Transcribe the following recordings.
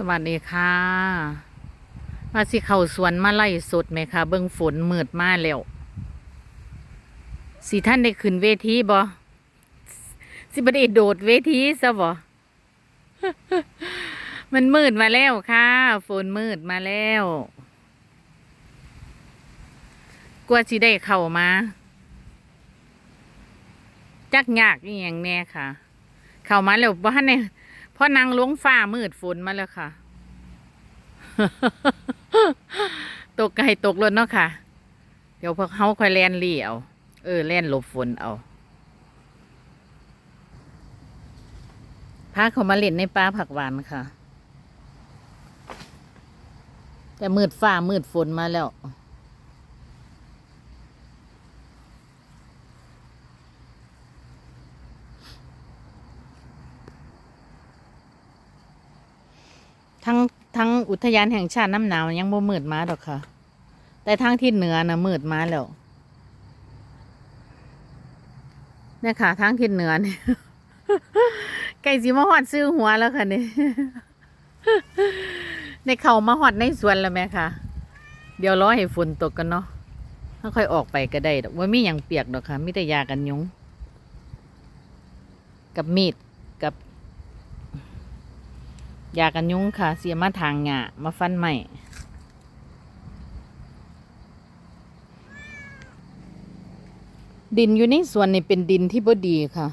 สวัสดีค่ะมาสิเข้าสวนมาไล่สดไหมคะเบิ่งฝนมืดมาแล้วสิท่านได้ขึ้นเวทีบ่สิบได้โดดเวทีซะบ่มันมืดมาแล้วค่ะ ฝนมืดมาแล้วกลัวสิได้เข้ามา จักยากอีหยังแน่ค่ะ เข้ามาแล้วบ่ทันได้ พอนางลงฟ้ามืดฝนมาแล้วค่ะ ตกไก่ตกรถเนาะค่ะ เดี๋ยวพวกเขาค่อยแล่นลี่เอา เออแล่นหลบฝนเอาพาเขามาเล่นในป่าผักหวานค่ะ แต่มืดฟ้ามืดฝนมาแล้ว ทั้งทั้ง อุทยานแห่งชาติน้ำหนาวยังบ่มืดมาดอกค่ะ แต่ทั้งที่เหนือนะมืดมาแล้วเนี่ยค่ะทั้งที่เหนือเนี่ยไก่สีมาหอดซื้อหัวแล้วค่ะเนี่ยในเขามาหอดในสวนแล้วแม่ค่ะ เดี๋ยวรอให้ฝนตกกันเนาะถ้าค่อยออกไปก็ได้ดอกว่ามีอย่างเปียกดอกค่ะมีแต่ยากันยุงกับมีด ยากันยุงค่ะ เสียมาทางหงะมาฟันใหม่ดินอยู่ในสวนนี่เป็นดินที่บ่ดีค่ะ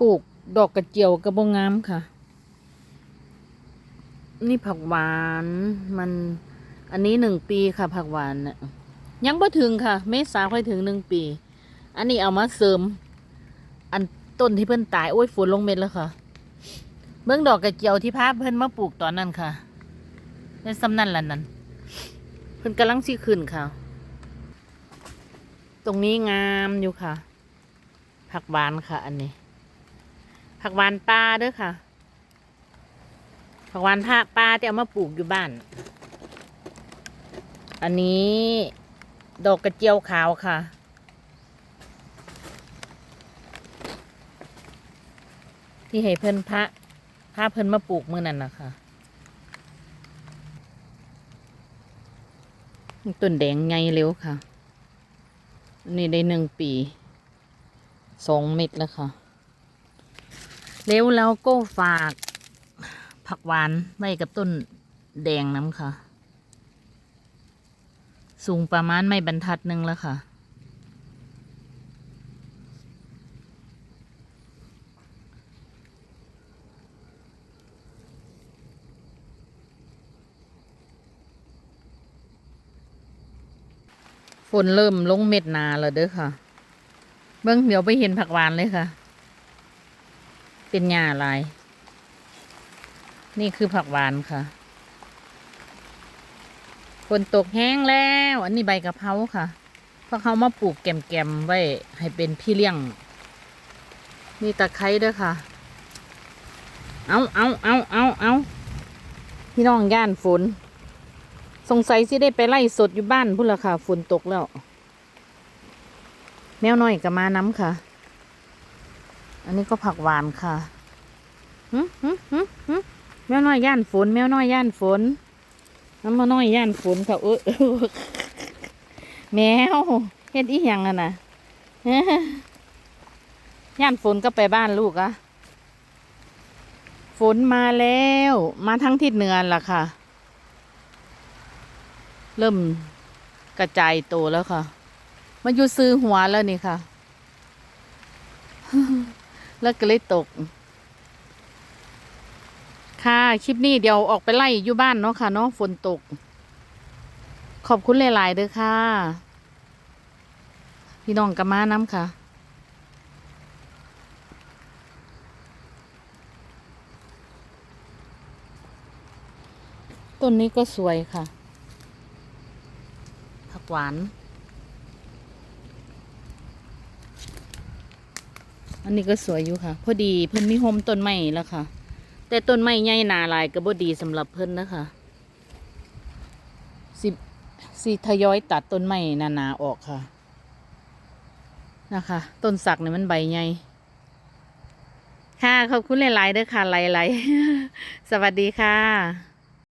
ปลูกดอกกระเจียวกระบงงามค่ะ นี่ผักหวานมัน อันนี้หนึ่งปีค่ะ ผักหวานน่ะยังบ่ถึงค่ะ เมษาค่อยถึงหนึ่งปี อันนี้เอามาเสริม อันต้นที่เพิ่นตาย โอ้ยฝนลงเม็ดแล้วค่ะ เบื้องดอกกระเจียวที่พาเพิ่นมาปลูกตอนนั้นค่ะในสำนั่นละนั้นเพิ่นกำลังสิขึ้นค่ะ ตรงนี้งามอยู่ค่ะ ผักหวานค่ะ อันนี้ ผักหวานป่าเด้อค่ะ ผักหวานผ้าป่าที่เอามาปลูกอยู่บ้าน อันนี้ ดอกกระเจียวขาวค่ะที่ให้เพิ่นพระ พาเพิ่นมาปลูกมื่อนั้นนะคะต้นแดงไงเร็วค่ะนนี้ได้หนึ่งปีสองเม็ดแล้วค่ะ เร็วแล้วก็ฝากผักหวานไว้กับต้นแดงน้ำค่ะ สูงประมาณไม่บรรทัดหนึ่งแล้วค่ะ ฝนเริ่มลงเม็ดนาแล้วเด้อค่ะ เบิ้องเดี๋ยวไปเห็นผักหวานเลยค่ะ เป็นหญ้าลาย นี่คือผักหวานค่ะฝนตกแห้งแล้ว อันนี้ใบกะเพราค่ะเพราะเขามาปลูกแกมๆไว้ให้เป็นพี่เลี้ยง นี่ตะไคร้ด้วยค่ะ เอาเอาเอาเอาเอาพี่น้องย่านฝน สงสัยสิได้ไปไล่สดอยู่บ้านพุ่นละค่ะฝนตกแล้ว แมวน้อยก็มาน้ำค่ะ อันนี้ก็ผักหวานค่ะหึหึหึหึแมวน้อยย่านฝน แมวน้อยย่านฝนน้ำมาน้อยย่านฝนค่ะเออแมวเฮ็ดอีหยังอะนะย่านฝนก็ไปบ้านลูกอะฝนมาแล้ว มาทั้งทิศเหนือล่ะค่ะ เริ่มกระจายโตวแล้วค่ะ มันอยู่ซื้อหัวแล้วนี่ค่ะ แล้วก็เลยตก ค่ะ คลิปนี้เดี๋ยวออกไปไล่อยู่บ้านเนาะค่ะเนาะฝนตก ขอบคุณหลาย ๆเด้อค่ะ พี่น้องกับมาน้ำค่ะต้นนี้ก็สวยค่ะ หวาน อันนี้ก็สวยอยู่ค่ะ พอดีเพิ่นมีโฮมต้นไม้แล้วค่ะ แต่ต้นไม้ใหญ่นาลายก็บ่ดีสำหรับเพิ่นนะคะสิสิทยอยตัดต้นไม้หนาๆออกค่ะ นะคะ ต้นสักเนี่ยมันใบใหญ่ค่ะ ขอบคุณหลายๆเด้อค่ะหลายๆ สวัสดีค่ะ